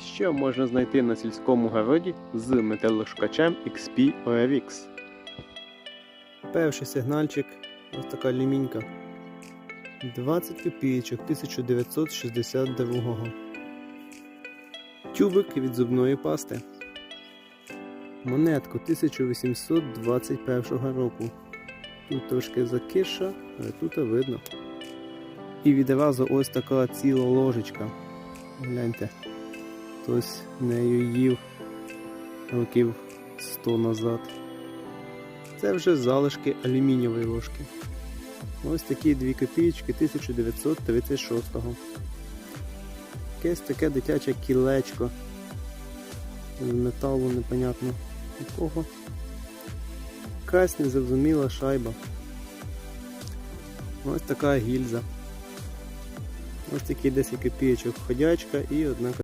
Що можна знайти на сільському городі з металошукачем XP ORX? Перший сигнальчик, ось така лімінька. 20 копійочок 1962. Тюбик від зубної пасти. Монетку 1821 року. Тут трошки закиша, але тут видно. І відразу ось така ціла ложечка. Гляньте. Хтось нею їв років 100 назад. Це вже залишки алюмінієвої ложки. Ось такі 2 копійки 1936-го. Якесь таке дитяче кілечко. З металу непонятно якого. Якась незрозуміла шайба. Ось така гільза. Ось такі 10 копійочок ходячка і одна